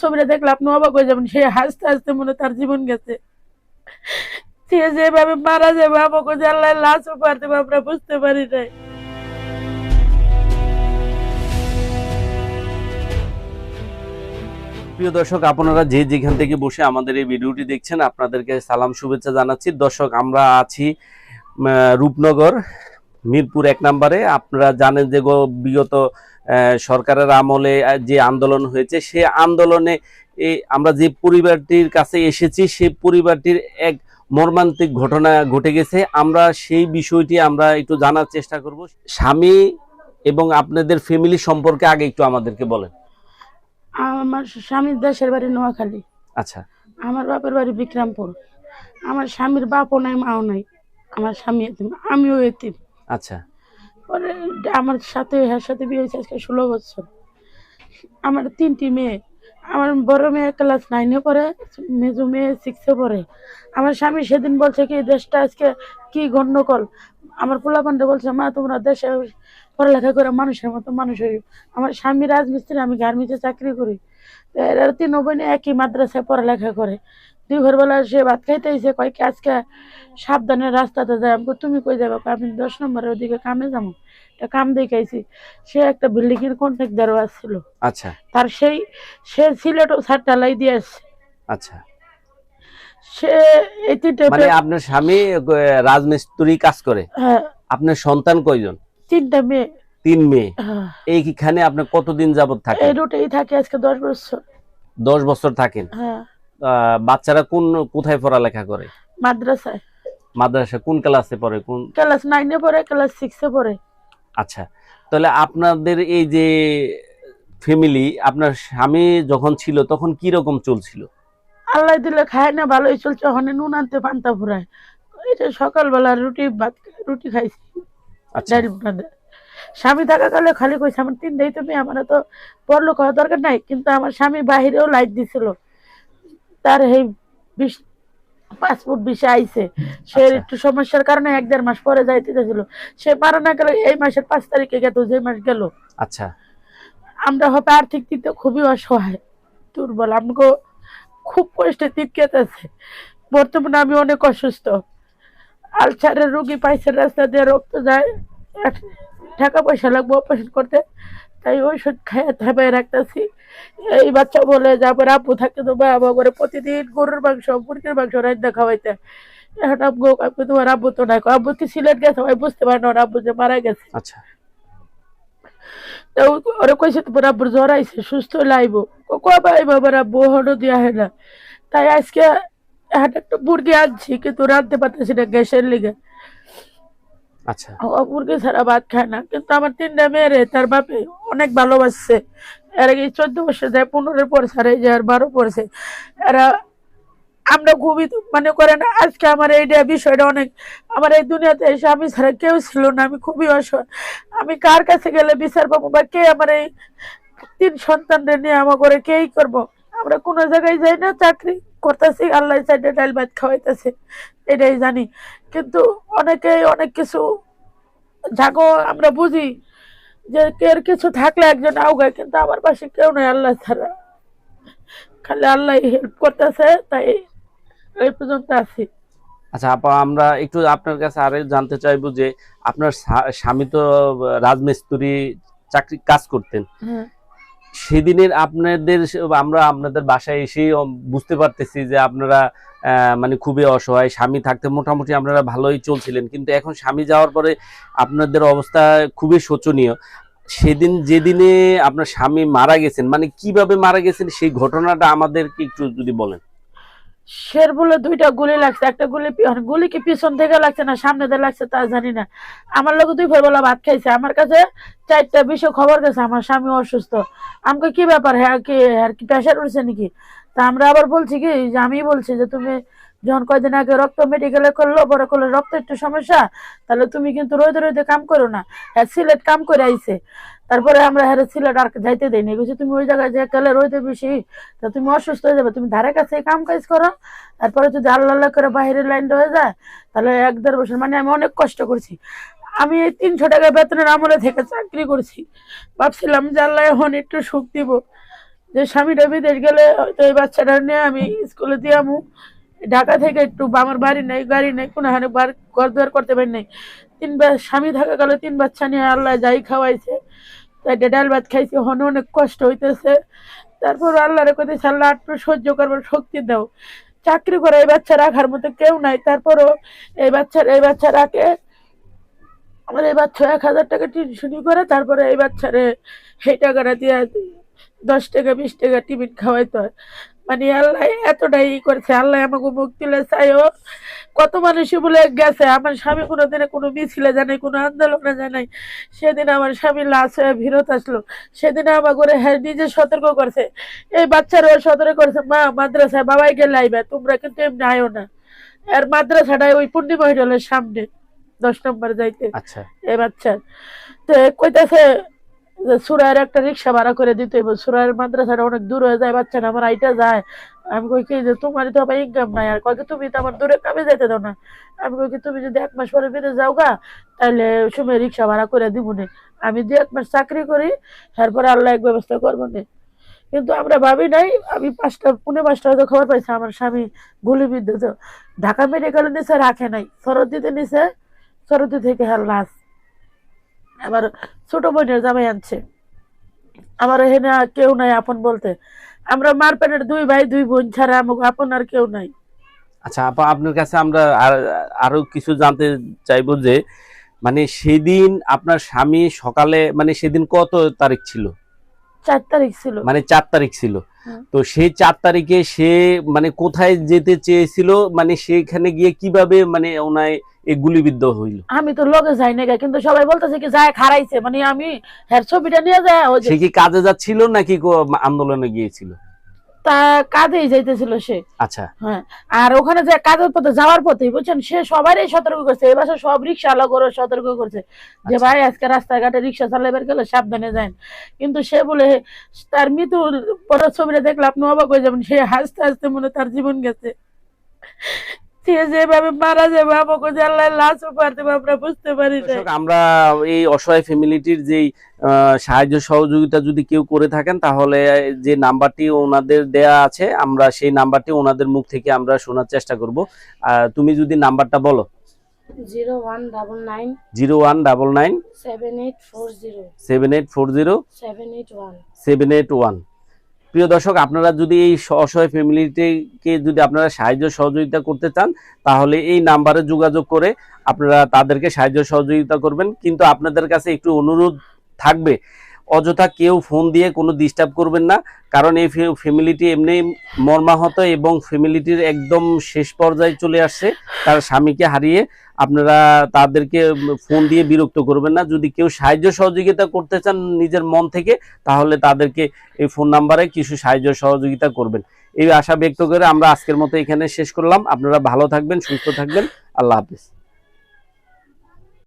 ছবিটা দেখলে আপনি অবাক হয়ে যাবেন, সে হাসতে হাসতে মনে তার জীবন গেছে। সে যেভাবে মারা যাবে, আমাকে আল্লাহ লাশ উপহার দেবে, আমরা বুঝতে পারি নাই। প্রিয় দর্শক, আপনারা যে যেখান থেকে বসে আমাদের এই ভিডিওটি দেখছেন, আপনাদেরকে সালাম, শুভেচ্ছা জানাচ্ছি। দর্শক, আমরা আছি রূপনগর। মিরপুর এক নম্বরে। আপনারা জানেন যে বিগত সরকারের আমলে যে আন্দোলন হয়েছে সে আন্দোলনে আমরা যে পরিবারটির কাছে এসেছি সেই পরিবারটির এক মর্মান্তিক ঘটনা ঘটে গেছে। আমরা সেই বিষয়টি আমরা একটু জানার চেষ্টা করব। স্বামী এবং আপনাদের ফ্যামিলি সম্পর্কে আগে একটু আমাদেরকে বলেন। আমার স্বামীর দেশের বাড়ি নোয়াখালী। আচ্ছা। আমার বাপের বাড়ি বিক্রমপুর। আমার স্বামীর বাপও নাই মাও নাই। আমার স্বামী এতিম আমিও এতিম। আচ্ছা। পরে আমার সাথে এর সাথে বিয়ে হয়েছে আজকে ষোলো বছর। আমার তিনটি মেয়ে। আমার বড় মেয়ে ক্লাস নাইনে পড়ে, মেজো মেয়ে সিক্সে পড়ে। আমার স্বামী সেদিন বলছে কি, দেশটা আজকে কি গণ্ডগোল? আমার পোলা পান্ডে বলছে, মা, তোমরা দেশে পড়ালেখা করে মানুষের মতো মানুষ হই আমার স্বামী রাজমিস্ত্রি, আমি গার্মেন্টসে চাকরি করি। এরা তিন বোনে একই মাদ্রাসায় পড়ালেখা করে। দুই ঘরবেলা সে ভাত খাইতে এসে কয় কি আজকে সাবধানে রাস্তাতে যায় আমাকে তুমি কই যাবে আমি দশ নম্বরের ওদিকে কামে যাব একটা কাম দেখাইছি সে একটা বিল্ডিং এর কন্ট্রাক্ট দেওয়া ছিল। আচ্ছা। তার সেই সে সিলেটও সার ঢালাই দিয়ে আসছে। আচ্ছা। সে এই তিনটে মানে আপনার স্বামী রাজমিস্ত্রি কাজ করে? হ্যাঁ। আপনার সন্তান কয়জন? তিনটা মেয়ে। তিন মেয়ে। হ্যাঁ, এইখানে আপনি কতদিন যাবত এই থাকেন রুটেই থাকে আজকে দশ বছর। দশ বছর থাকেন? হ্যাঁ। বাচ্চারা কোন কোথায় পড়ালেখা করে? মাদ্রাসায়। মাদ্রাসা কোন ক্লাসে পড়ে কোন? ক্লাস নাইনে পড়ে ক্লাস সিক্সে পড়ে। আচ্ছা তাহলে আপনাদের এই যে ফ্যামিলি আপনার স্বামী যখন ছিল তখন কি রকম চলছিল? আল্লাহ দিলে খায় না ভালোই চলছে ওখানে নুন আনতে পান্তা ফুরায়। এটা সকালবেলা রুটি ভাত রুটি খাইছি। আচ্ছা। স্বামী থাকাকালে খালি কইছে আমার তিনটাই তো মেয়ে আমার তো পড়ল খাওয়া দরকার নাই। কিন্তু আমার স্বামী বাহিরেও লাইট দিছিল। তার এই বিশ পাসপোর্ট বিষে আইছে। সে আচ্ছা। একটু সমস্যার কারণে এক দেড় মাস পরে যাইতে চাইছিল সে মারা না গেলে এই মাসের পাঁচ তারিখে গেত যে মাস গেল। আচ্ছা। আমরা হবে আর্থিক দিক খুবই অসহায় দুর্বল। আমাকে খুব কষ্টে তিপকেতেছে বর্তমানে আমি অনেক অসুস্থ। আলসারের রুগী পাইছে রাস্তা দিয়ে রক্ত যায়। টাকা পয়সা লাগবে অপারেশন করতে। তাই ওষুধ খাইয়ে থাবাই রাখতেছি। এই বাচ্চা বলে যাবার আব্বু থাকতে তো বাবা করে প্রতিদিন গরুর মাংস মুরগির মাংস রান্না খাওয়াইতে এখন আব্বু আব্বু তোমার আব্বু তো নাই। আব্বু কি সিলেট গেছে? ভাই বুঝতে পারে না আব্বু যে মারা গেছে। আচ্ছা। ওরা কইছে তোমার আব্বুর জ্বর আইছে সুস্থ লাইব কবে আইব আবার আব্বু হনো দিয়া হয় না। তাই আজকে এখন একটা মুরগি আনছি কিন্তু রাঁধতে পারতেছি না গ্যাসের লিগে। আচ্ছা। ছাড়া ভাত খায় না, কিন্তু আমার তিনটা তার বাপে অনেক ভালোবাসছে। চোদ্দ বছর যায় ছাড়ে যে আর বারো এরা, আমরা আজকে আমার বিষয়টা অনেক, আমার এই দুনিয়াতে এসে আমি ছাড়া কেউ ছিল না, আমি খুবই অসহায়। আমি কার কাছে গেলে বিচার পাবো বা কে আমার এই তিন সন্তানদের নিয়ে আমার করে কেই করব? আমরা কোনো জায়গায় যাই না চাকরি। করতেছি আল্লাহ সাইডে ডাল ভাত খাওয়াইতেছে এটাই জানি। কিন্তু অনেকে অনেক কিছু জাগো আমরা বুঝি যে কের কিছু থাকলে একজন আউগায় কিন্তু আমার পাশে কেউ নেই আল্লাহ ছাড়া। খালি আল্লাহ হেল্প করতেছে তাই এই পর্যন্ত আছি। আচ্ছা আপা আমরা একটু আপনার কাছে আরে জানতে চাইব যে আপনার স্বামী তো রাজমিস্ত্রি চাকরি কাজ করতেন। হ্যাঁ। সেদিনের আপনাদের আমরা আপনাদের বাসায় এসে বুঝতে পারতেছি যে আপনারা মানে খুবই অসহায়, স্বামী থাকতে মোটামুটি আপনারা ভালোই চলছিলেন। কিন্তু এখন স্বামী যাওয়ার পরে আপনাদের অবস্থা খুবই শোচনীয়। সেদিন যেদিনে আপনার স্বামী মারা গেছেন মানে কীভাবে মারা গেছেন সেই ঘটনাটা আমাদেরকে একটু যদি বলেন। শের বলে দুইটা গুলি লাগছে, একটা গুলি গুলি কি পিছন থেকে লাগছে না সামনে দিয়ে লাগছে তা জানি না। আমার লোক দুই বলা ভাত খাইছে, আমার কাছে চারটা বিষয় খবর গেছে, আমার স্বামী অসুস্থ। আমাকে কি ব্যাপার হ্যাঁ কি আর কি প্রেশার উঠছে নাকি? তা আমরা আবার বলছি কি, যে আমি বলছি যে তুমি যখন কয়দিন আগে রক্ত মেডিকেলে করল, পরে করল, রক্ত একটু সমস্যা, তাহলে তুমি কিন্তু রোদে রোদে কাম করো না। হ্যাঁ সিলেট কাম করে আইছে। তারপরে আমরা হ্যাঁ সিলেট আর যাইতে দেয়নি বলছি তুমি ওই জায়গায় যে গেলে রোদে বেশি, তা তুমি অসুস্থ হয়ে যাবে, তুমি ধারে কাছে কাম কাজ করো। তারপরে যদি আল্লাহ আল্লাহ করে বাইরের লাইন হয়ে যায়, তাহলে এক দেড় বছর মানে আমি অনেক কষ্ট করছি। আমি এই তিনশো টাকা বেতনের আমলে থেকে চাকরি করছি। ভাবছিলাম যে আল্লাহ এখন একটু সুখ দিব। যে স্বামীটা বিদেশ গেলে হয়তো এই বাচ্চাটা নিয়ে আমি স্কুলে দিয়ে আমু। ঢাকা থেকে একটু আমার বাড়ি নেই, গাড়ি নেই কোনো হানে ঘর দুয়ার করতে পারি নাই। তিনবার স্বামী থাকা গেলে তিন বাচ্চা নিয়ে আল্লাহ যাই খাওয়াইছে। তাই ডাল ভাত খাইছি, হন অনেক কষ্ট হইতেছে। তারপর আল্লাহরে কইতেছে, আল্লাহ একটু সহ্য করবার শক্তি দাও। চাকরি করে এই বাচ্চা রাখার মতো কেউ নাই। তারপরও এই বাচ্চার এই বাচ্চা রাখে। আমার এই বাচ্চা এক হাজার টাকা টিউশনি করে, তারপরে এই বাচ্চারে সেই টাকাটা দিয়ে দশ টাকা, বিশ টাকা টিফিন খাওয়াইতে হয়। মানে আল্লাহ এতটাই ই করছে আল্লাহ আমাকে মুখ তুলে চাইও কত মানুষই বলে গেছে আমার স্বামী কোনো দিনে কোনো মিছিলে জানাই কোনো আন্দোলনে জানাই সেদিন আমার স্বামী লাশ হয়ে ফেরত আসলো। সেদিন আমার করে হ্যাঁ নিজে সতর্ক করছে। এই বাচ্চারাও সতর্ক করছে মা মাদ্রাসায় বাবাই গেলে আইবে তোমরা কিন্তু এমনি আয়ো না। আর মাদ্রাসাটায় ওই পূর্ণিমা হোটেলের সামনে দশ নম্বর যাইতে। আচ্ছা। এই বাচ্চার তো কইতাছে সুরায়ের একটা রিক্সা ভাড়া করে দিতে হইব। সুরায়ের মাদ্রাসাটা অনেক দূর হয়ে যায় বাচ্চাটা আমার আইটা যায়। আমি কই কি যে, তোমারই তো আবার ইনকাম নাই। আর কয় তুমি তো আমার দূরে কামে যেতে দাও না। আমি কই কি, তুমি যদি এক মাস পরে বিদেশ যাও গা তাহলে সময় রিক্সা ভাড়া করে দিব না। আমি দু এক মাস চাকরি করি তারপরে আল্লাহ এক ব্যবস্থা করব না। কিন্তু আমরা ভাবি নাই, আমি পাঁচটা, পুনে পাঁচটা হয়তো খবর পাইছি, আমার স্বামী গুলিবিদ্ধ ঢাকা মেডিকেলে নিচে রাখে নাই সরদিতে নিচে সরদি থেকে হ্যাঁ লাশ আমার ছোট বোনের জামাই আনছে। আমার এখানে কেউ নাই আপন বলতে। আমরা মার পেটের দুই ভাই, দুই বোন ছাড়া আমাকে আপন আর কেউ নাই। আচ্ছা আপা, আপনার কাছে আমরা আরও কিছু জানতে চাইব যে মানে সেদিন আপনার স্বামী সকালে মানে সেদিন কত তারিখ ছিল? চার তারিখ ছিল। মানে চার তারিখ ছিল। তো সেই চার তারিখে সে মানে কোথায় যেতে চেয়েছিল? মানে সেখানে গিয়ে কীভাবে মানে ওনায় এই গুলিবিদ্ধ হইল? আমি তো লগে যাই না কিন্তু সবাই বলতেছে কি যায় খারাইছে মানে আমি হের ছবিটা নিয়ে যায় সে কি কাজে যাচ্ছিল নাকি আন্দোলনে গিয়েছিল? তা কাঁধেই যাইতেছিল সে। আচ্ছা। হ্যাঁ আর ওখানে যে কাজের পথে যাওয়ার পথে বুঝছেন? সে সবারই সতর্ক করছে। এবার সব রিক্সা আলাগরও সতর্ক করছে যে আচ্ছা। ভাই আজকে রাস্তাঘাটে রিক্সা চালাইবার গেলে সাবধানে যান। কিন্তু সে বলে তার মৃত্যুর পরের ছবিটা দেখলে আপনি অবাক হয়ে যাবেন। সে হাসতে হাসতে মনে তার জীবন গেছে। যেভাবে মারা যাবে আমাকে যে আল্লাহ লাশ উপহার দেবে আমরা বুঝতে পারি আমরা এই অসহায় ফ্যামিলিটির যেই সাহায্য সহযোগিতা যদি কেউ করে থাকেন তাহলে যে নাম্বারটি ওনাদের দেয়া আছে আমরা সেই নাম্বারটি ওনাদের মুখ থেকে আমরা শোনার চেষ্টা করব। তুমি যদি নাম্বারটা বলো। Zero one double nine zero one double nine seven eight four zero seven eight four zero seven eight one seven eight one. প্রিয় দর্শক, আপনারা যদি এই অসহায় ফ্যামিলিটিকে যদি আপনারা সাহায্য সহযোগিতা করতে চান, তাহলে এই নাম্বারে যোগাযোগ করে আপনারা তাদেরকে সাহায্য সহযোগিতা করবেন। কিন্তু আপনাদের কাছে একটু অনুরোধ থাকবে অযথা কেউ ফোন দিয়ে কোনো ডিস্টার্ব করবেন না। কারণ এই ফ্যামিলিটি এমনি মর্মাহত এবং ফ্যামিলিটির একদম শেষ পর্যায়ে চলে আসছে। তার স্বামীকে হারিয়ে আপনারা তাদেরকে ফোন দিয়ে বিরক্ত করবেন না। যদি কেউ সাহায্য সহযোগিতা করতে চান নিজের মন থেকে, তাহলে তাদেরকে এই ফোন নাম্বারে কিছু সাহায্য সহযোগিতা করবেন। এই আশা ব্যক্ত করে আমরা আজকের মতো এখানে শেষ করলাম। আপনারা ভালো থাকবেন, সুস্থ থাকবেন। আল্লাহ হাফিজ।